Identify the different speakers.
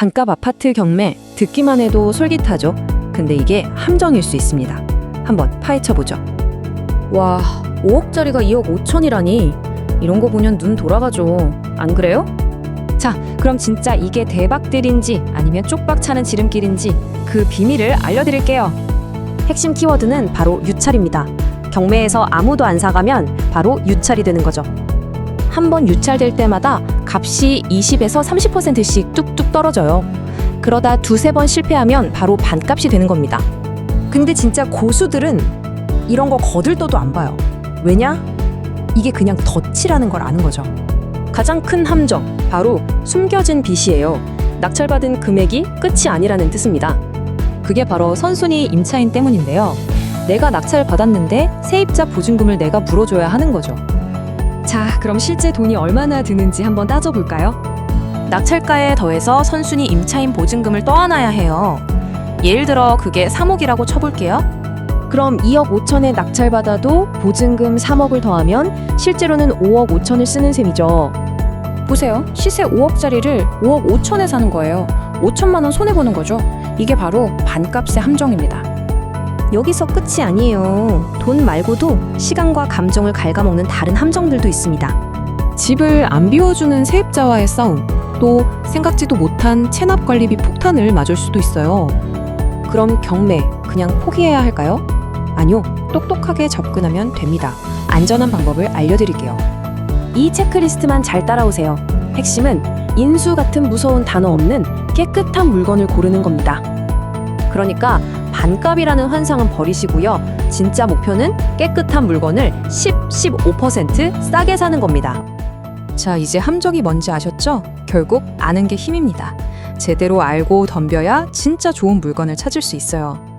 Speaker 1: 반값 아파트 경매 듣기만 해도 솔깃하죠. 근데 이게 함정일 수 있습니다. 한번 파헤쳐 보죠. 와, 5억짜리가 2억 5천이라니. 이런 거 보면 눈 돌아가죠. 안 그래요? 자, 그럼 진짜 이게 대박들인지 아니면 쪽박 차는 지름길인지 그 비밀을 알려드릴게요. 핵심 키워드는 바로 유찰입니다. 경매에서 아무도 안 사가면 바로 유찰이 되는 거죠. 한 번 유찰될 때마다 값이 20에서 30%씩 뚝뚝 떨어져요. 그러다 두세 번 실패하면 바로 반값이 되는 겁니다. 근데 진짜 고수들은 이런 거 거들떠도 안 봐요. 왜냐? 이게 그냥 덫이라는 걸 아는 거죠. 가장 큰 함정, 바로 숨겨진 빚이에요. 낙찰받은 금액이 끝이 아니라는 뜻입니다. 그게 바로 선순위 임차인 때문인데요. 내가 낙찰 받았는데 세입자 보증금을 내가 물어줘야 하는 거죠. 자, 그럼 실제 돈이 얼마나 드는지 한번 따져볼까요? 낙찰가에 더해서 선순위 임차인 보증금을 떠안아야 해요. 예를 들어 그게 3억이라고 쳐볼게요. 그럼 2억 5천에 낙찰받아도 보증금 3억을 더하면 실제로는 5억 5천을 쓰는 셈이죠. 보세요. 시세 5억짜리를 5억 5천에 사는 거예요. 5천만 원 손해 보는 거죠. 이게 바로 반값의 함정입니다. 여기서 끝이 아니에요. 돈 말고도 시간과 감정을 갉아먹는 다른 함정들도 있습니다. 집을 안 비워주는 세입자와의 싸움, 또 생각지도 못한 체납 관리비 폭탄을 맞을 수도 있어요. 그럼 경매 그냥 포기해야 할까요? 아니요. 똑똑하게 접근하면 됩니다. 안전한 방법을 알려드릴게요. 이 체크리스트만 잘 따라오세요. 핵심은 인수 같은 무서운 단어 없는 깨끗한 물건을 고르는 겁니다. 그러니까 반값이라는 환상은 버리시고요. 진짜 목표는 깨끗한 물건을 10, 15% 싸게 사는 겁니다. 자, 이제 함정이 뭔지 아셨죠? 결국 아는 게 힘입니다. 제대로 알고 덤벼야 진짜 좋은 물건을 찾을 수 있어요.